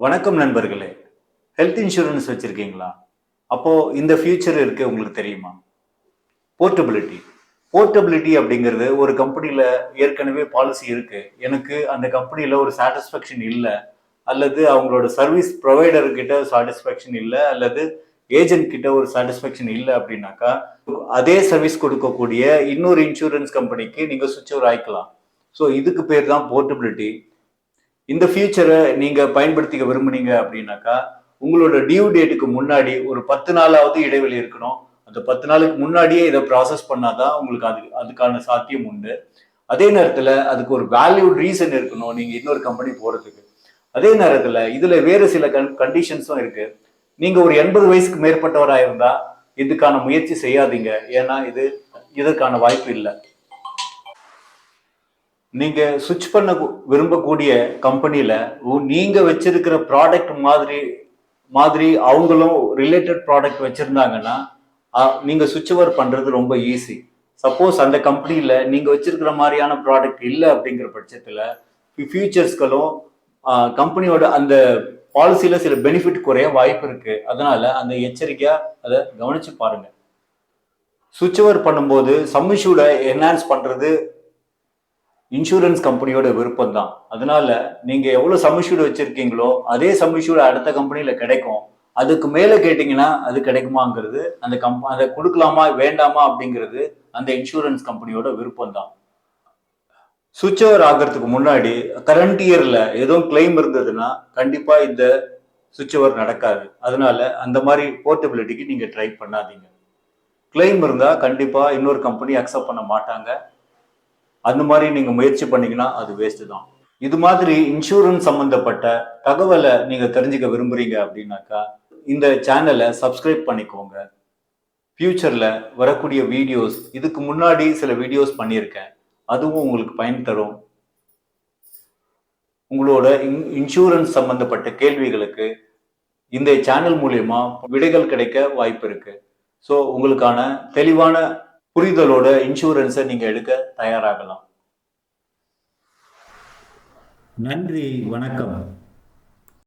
வணக்கம் நண்பர்களே. Health insurance வச்சுருக்கீங்களா? அப்போது இந்த ஃபியூச்சர் இருக்கு உங்களுக்கு தெரியுமா? போர்ட்டபிலிட்டி போர்ட்டபிலிட்டி அப்படிங்கிறது ஒரு கம்பெனியில் ஏற்கனவே பாலிசி இருக்குது எனக்கு அந்த கம்பெனியில் ஒரு சாட்டிஸ்ஃபேக்ஷன் இல்லை அல்லது அவங்களோட சர்வீஸ் ப்ரொவைடர்கிட்ட சாட்டிஸ்ஃபேக்ஷன் இல்லை அல்லது ஏஜென்ட் கிட்ட ஒரு சாட்டிஸ்ஃபேக்ஷன் இல்லை அப்படின்னாக்கா அதே சர்வீஸ் கொடுக்கக்கூடிய இன்னொரு இன்சூரன்ஸ் கம்பெனிக்கு நீங்கள் சுவிட்ச் ஓவர் ஆயிக்கலாம். ஸோ இதுக்கு பேர் தான் போர்ட்டபிலிட்டி இந்த ஃபியூச்சரை நீங்க பயன்படுத்திக்க விரும்புனீங்க அப்படின்னாக்கா உங்களோட டியூ டேட்டுக்கு முன்னாடி ஒரு பத்து நாளாவது இடைவெளி இருக்கணும். அந்த பத்து நாளுக்கு முன்னாடியே இதை ப்ராசஸ் பண்ணாதான் உங்களுக்கு அது அதுக்கான சாத்தியம் உண்டு. அதே நேரத்தில் அதுக்கு ஒரு வேல்யூட் ரீசன் இருக்கணும் நீங்க இன்னொரு கம்பெனி போறதுக்கு. அதே நேரத்தில் இதுல வேறு சில கன் கண்டிஷன்ஸும் இருக்கு. நீங்க ஒரு எண்பது வயசுக்கு மேற்பட்டவராக இருந்தா இதுக்கான முயற்சி செய்யாதீங்க. ஏன்னா இது இதற்கான வாய்ப்பு இல்லை. நீங்க சுவிட்ச் பண்ண விரும்பக்கூடிய கம்பெனியில நீங்க வச்சிருக்கிற ப்ராடக்ட் மாதிரி மாதிரி அவங்களும் ரிலேட்டட் ப்ராடக்ட் வச்சிருந்தாங்கன்னா நீங்க சுவிட்ச் ஓவர் பண்றது ரொம்ப ஈஸி சப்போஸ் அந்த கம்பெனியில நீங்க வச்சிருக்கிற மாதிரியான ப்ராடக்ட் இல்லை அப்படிங்கிற பட்சத்துல ஃபியூச்சர்ஸ்களும் கம்பெனியோட அந்த பாலிசியில சில பெனிஃபிட் குறைய வாய்ப்பு இருக்கு. அதனால அந்த எச்சரிக்கையா அதை கவனிச்சு பாருங்க. சுவிட்ச் ஓவர் பண்ணும்போது சம்மிஷூட என்ஹான்ஸ் பண்றது இன்சூரன்ஸ் கம்பெனியோட விருப்பம் தான் அதனால நீங்க எவ்வளவு சம்மிஷூடு வச்சிருக்கீங்களோ அதே சம்மிஷூடு அடுத்த கம்பெனியில கிடைக்கும். அதுக்கு மேல கேட்டீங்கன்னா அது கிடைக்குமாங்கிறது அந்த கம் அதை கொடுக்கலாமா வேண்டாமா அப்படிங்கிறது அந்த இன்சூரன்ஸ் கம்பெனியோட விருப்பம் தான் சுவிட்ச் ஓவர் ஆகிறதுக்கு முன்னாடி கரண்ட் இயர்ல எதுவும் கிளைம் இருந்ததுன்னா கண்டிப்பா இந்த சுவிட்ச் ஓவர் நடக்காது. அதனால அந்த மாதிரி போர்ட்டபிலிட்டிக்கு நீங்க ட்ரை பண்ணாதீங்க. கிளைம் இருந்தா கண்டிப்பா இன்னொரு கம்பெனி அக்செப்ட் பண்ண மாட்டாங்க. அந்த மாதிரி நீங்க முயற்சி பண்ணீங்கன்னா அது வேஸ்ட் தான். இது மாதிரி இன்சூரன்ஸ் சம்பந்தப்பட்ட தகவலை நீங்க தெரிஞ்சுக்க விரும்புறீங்க அப்படின்னாக்கா இந்த சேனலை சப்ஸ்கிரைப் பண்ணிக்கோங்க. ஃபியூச்சர்ல வரக்கூடிய வீடியோஸ் இதுக்கு முன்னாடி சில வீடியோஸ் பண்ணியிருக்கேன். அதுவும் உங்களுக்கு பயன் தரும். உங்களோட இன்- இன்சூரன்ஸ் சம்பந்தப்பட்ட கேள்விகளுக்கு இந்த சேனல் மூலயமா விடைகள் கிடைக்க வாய்ப்பு இருக்கு. ஸோ உங்களுக்கான தெளிவான புரிதலோட இன்சூரன்ஸை நீங்க எடுக்க தயாராகலாம். நன்றி வணக்கம்.